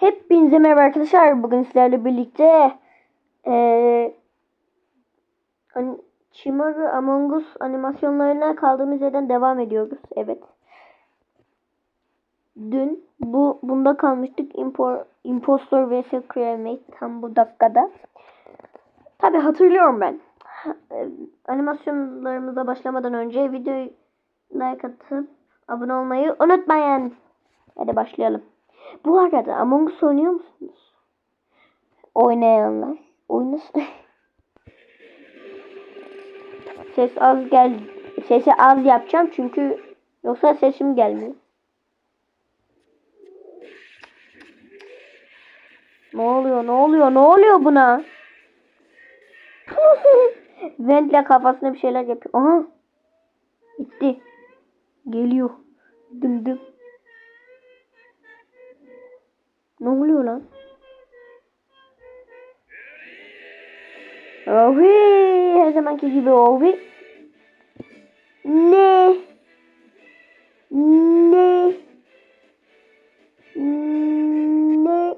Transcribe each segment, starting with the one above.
Hepinize merhaba arkadaşlar. Bugün sizlerle birlikte eee hani Chimaru Among Us animasyonlarına kaldığımız yerden devam ediyoruz. Evet. Dün bu bunda kalmıştık. Impor, Impostor vs Crewmate tam bu dakikada. Tabi hatırlıyorum ben. Animasyonlarımıza başlamadan önce videoyu like atıp abone olmayı unutmayın. Hadi başlayalım. Bu arada Among Us oynuyor musunuz? Oynayanlar. Oynasın. Ses az gel sesi az yapacağım çünkü yoksa sesim gelmiyor. Ne oluyor? Ne oluyor? Ne oluyor buna? Ventle kafasına bir şeyler yapıyor. Aha. Gitti. Geliyor. Dım dım. Ne oluyor lan? Ovi her zamanki gibi Ovi. Ne? Ne? Ne?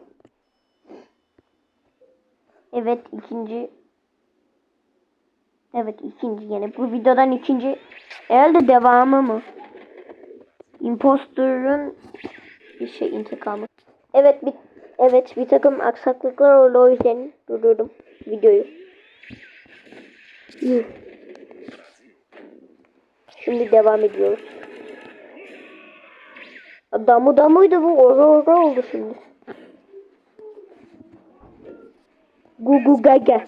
Evet ikinci. Evet ikinci yine bu videodan ikinci. Herhalde devamı mı? Imposter'ın bir şey intikamı. Evet bir, evet bir takım aksaklıklar oldu o yüzden durdurdum videoyu. Şimdi devam ediyoruz. Damı damıydı bu orada orada oldu şimdi. Gugu Gaga.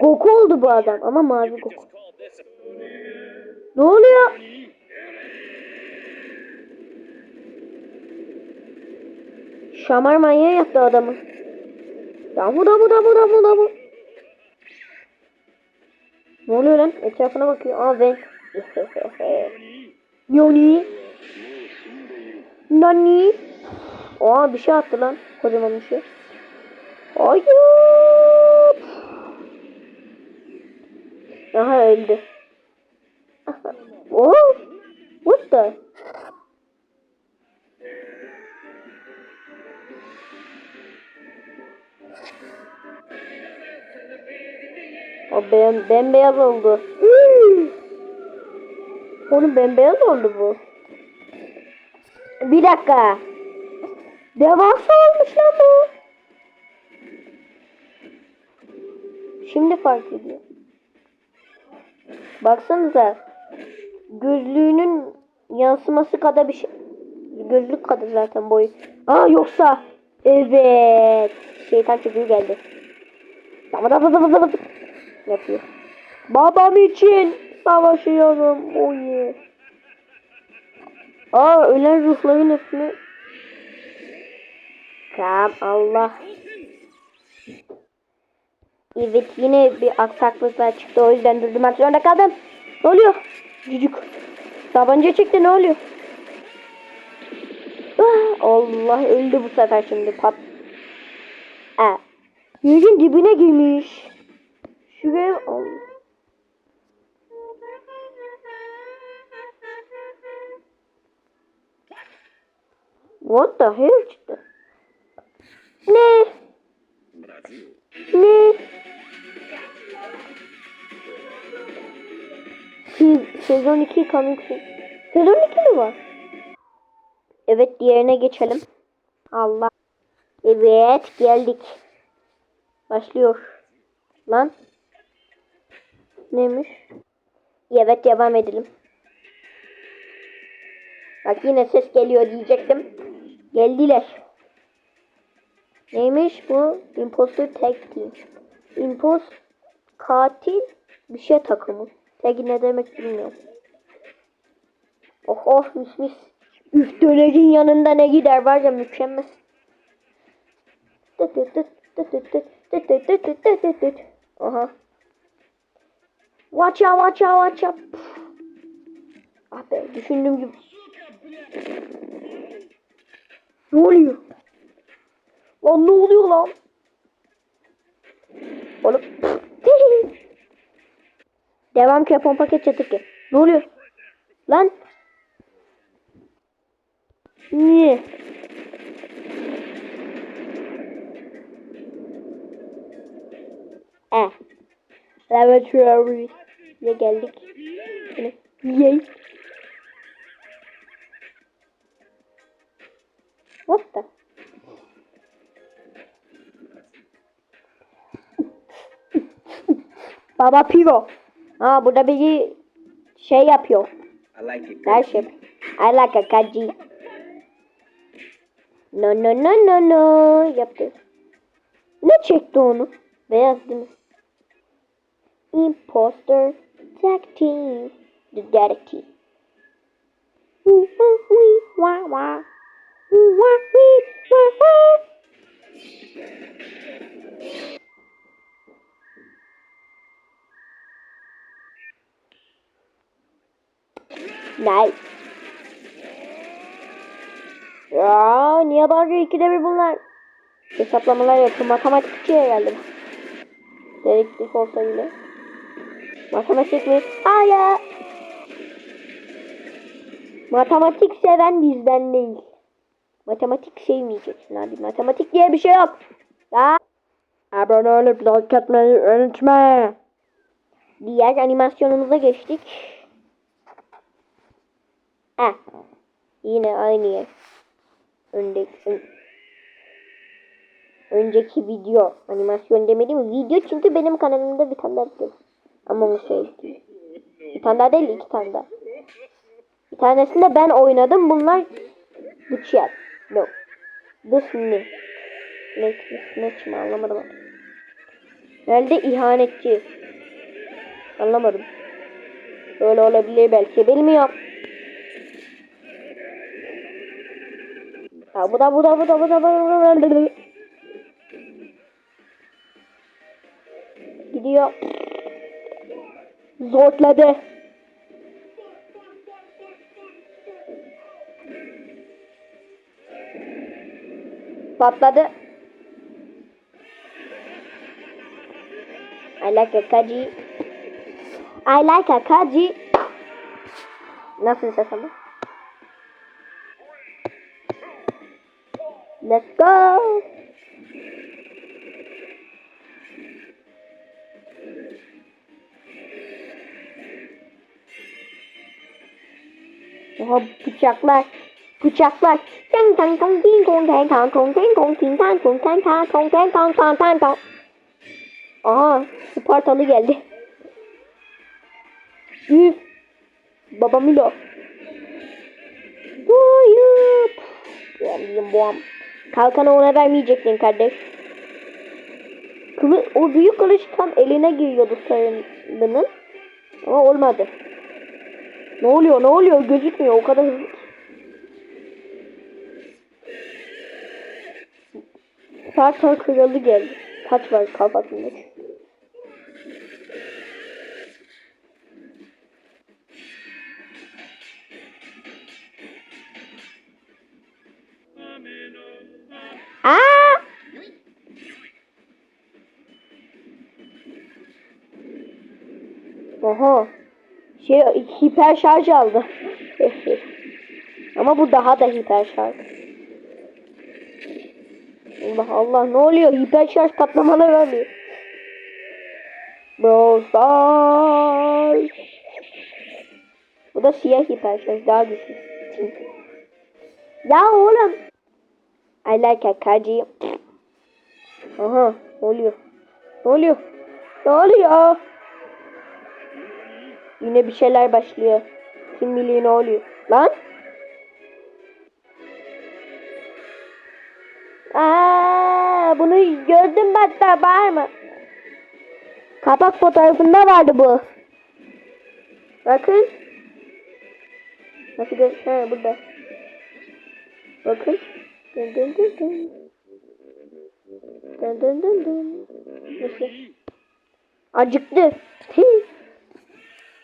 Goku oldu bu adam ama mavi Goku. Ne oluyor? Şamar manyağı yaptı adamı. Damu damu damu damu damu. Ne oluyor lan? Etrafına bakıyor. Aa ben. Nani? Nani? Aa bir şey attı lan. Kocaman bir şey. Hayır. Aha öldü. oh. What the? Ben bembeyaz oldu. Oğlum bembeyaz oldu bu. Bir dakika. Devasa olmuş lan bu. Şimdi fark ediyor. Baksanıza. Gözlüğünün yansıması kadar bir şey. Gözlük kadar zaten boyu. Aa yoksa. Evet. Şeytan çocuğu geldi. Dama dama dama dama. Yapıyor. Babam için savaşıyorum. Oh yeah. Aa ölen ruhların hepsini. Tamam Allah. Evet yine bir aksaklıklar çıktı o yüzden durdurmak zorunda kaldım. Ne oluyor? Cücük. Tabanca çıktı ne oluyor? Ah, Allah öldü bu sefer şimdi pat. Aa. Yerin dibine girmiş. Şuraya Allah. What the hell çıktı? Ne? Ne? Se- Sezon 2 coming soon. Sezon 2 mi var? Evet diğerine geçelim. Allah. Evet geldik. Başlıyor. Lan. Neymiş? Evet devam edelim. Bak yine ses geliyor diyecektim. Geldiler. Neymiş bu? Imposter Tag Team. Impost katil bir şey takımı. Tag ne demek bilmiyorum. Oh oh mis mis. Üf dönerin yanında ne gider var ya mükemmel. Tıt tıt tıt tıt tıt tıt tıt tıt tıt tıt tıt tıt. Aha. Watch out watch out watch out. Ah be düşündüğüm gibi. Ne oluyor? Lan ne oluyor lan? Oğlum. Devam kepon paket çatık ki. Ne oluyor? Lan. Niye? Eh. Laboratury. Ne geldik? Yay. What the? Baba Piro. Ha burada biri şey yapıyor. I like it. Ders yap. I like a kaji. No no no no no yaptı. Ne çekti onu? Beyaz değil mi? Imposter detective. The wah. Nice. Ya niye bağırıyor ikide bir bunlar? Hesaplamalar yapıyor. Matematikçi herhalde. Dedektif olsa bile. Matematik mi? Hayır. Matematik seven bizden değil. Matematik sevmeyeceksin abi. Matematik diye bir şey yok. Ya. Abone olup like atmayı unutma. Diğer animasyonumuza geçtik. Ha. Yine aynı yer. Öndeki, ön- önceki video. Animasyon demedim video çünkü benim kanalımda bir tane daha Ama onu sevdim. Bir tane daha değil iki tane daha. Bir tanesinde ben oynadım. Bunlar bıçak. No. This ne? Ne? Ne mi anlamadım. Herhalde ihanetçi. Anlamadım. Öyle olabilir belki. Bilmiyorum. Ha bu da bu da bu da bu da bu da bu da. Zortladı. Patladı. I like a kaji. I like a kaji. Nasıl ses ama? Let's go. Oha bıçaklar. Bıçaklar. Tang tong tang tang tong tang tang tang tang tang. Aha Spartalı geldi. Üf. Baba Milo. Hayır. Bom bom. Kalkanı ona vermeyecektin kardeş. Kılı, o büyük kılıç tam eline giriyordu sarının. Ama olmadı. Ne oluyor ne oluyor gözükmüyor o kadar hızlı. Spartan kralı geldi. Taç var kafasında. Aa! Oha. Şey hiper şarj aldı. Ama bu daha da hiper şarj. Allah Allah ne oluyor? Hiper şarj patlamalar oluyor. Brawl. Bu da siyah hiper şarj daha güçlü. Ya oğlum. I like a kaji. Aha oluyor? Ne oluyor? Ne oluyor? Yine bir şeyler başlıyor. Kim bilir ne oluyor? Lan? Aa, bunu gördüm hatta mı? Kapak fotoğrafında vardı bu. Bakın. Nasıl gör? He burada. Bakın. Dın dın dın dın. Dın dın dın dın. Nasıl? Acıktı.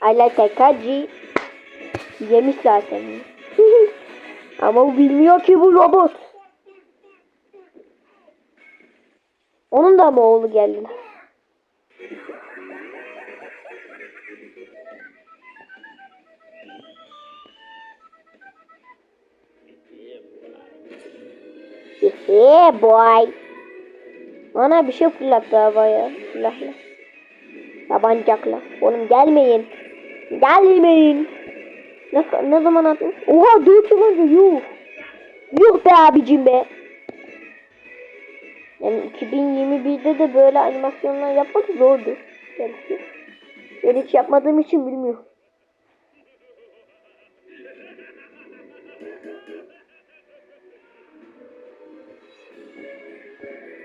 I like a kaji. Yemiş zaten. Ama o bilmiyor ki bu robot. Onun da mı oğlu geldi? Yeah boy. Ana bir şey fırlattı havaya. Silahla. Tabancakla. Oğlum gelmeyin. Gelmeyin. Ne, ne zaman attın? Oha 4 yıl önce yuh. Yuh be abicim be. Yani 2021'de de böyle animasyonlar yapmak zordu. Belki. Ben hiç yapmadığım için bilmiyorum.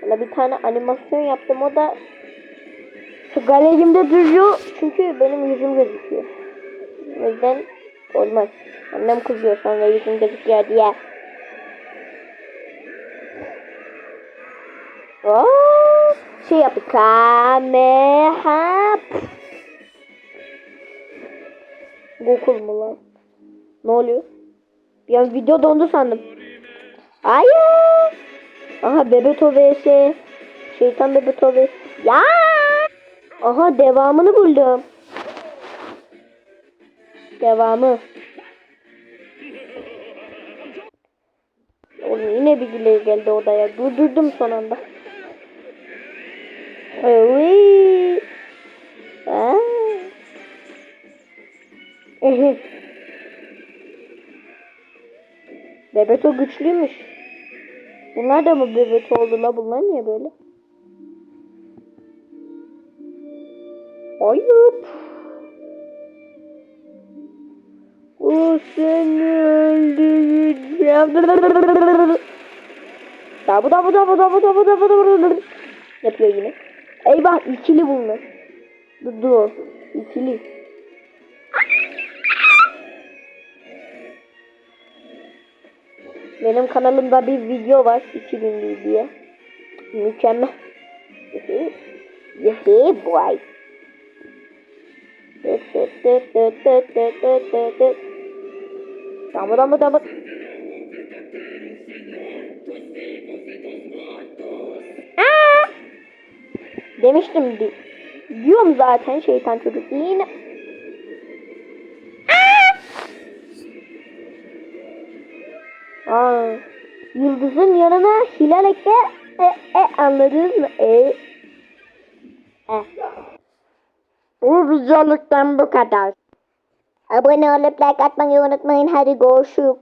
Bana bir tane animasyon yaptım o da şu galerimde duruyor çünkü benim yüzüm gözüküyor. O yüzden olmaz. Annem kızıyor sonra yüzüm gözüküyor diye. Oo, şey yapıyor. Kamera. Google mu lan? Ne oluyor? Bir an video dondu sandım. Hayır. Aha Bebeto vs. Şeytan Bebeto vs. Ya. Aha devamını buldum. Devamı. Oğlum yine birileri geldi odaya. Durdurdum son anda. Ehe. Bebeto güçlüymüş. Bunlar da mı Bebeto oldu la? Bunlar niye böyle? Ayıp. O seni öldüreceğim. Dabu dabu dabu dabu dabu dabu dabu Yapıyor yine. Eyvah ikili bunlar. Dur dur. İkili. Benim kanalımda bir video var 2000 diye. Mükemmel. Yehe boy. Tamam tamam tamam. Aa! Demiştim di diyorum zaten şeytan çocuk yine. Aa! Aa, yıldızın yanına hilal ekle. E, e, anladınız mı? E. E. Videoluktan bu kadar. Abone olup like atmayı unutmayın. Hadi görüşürüz.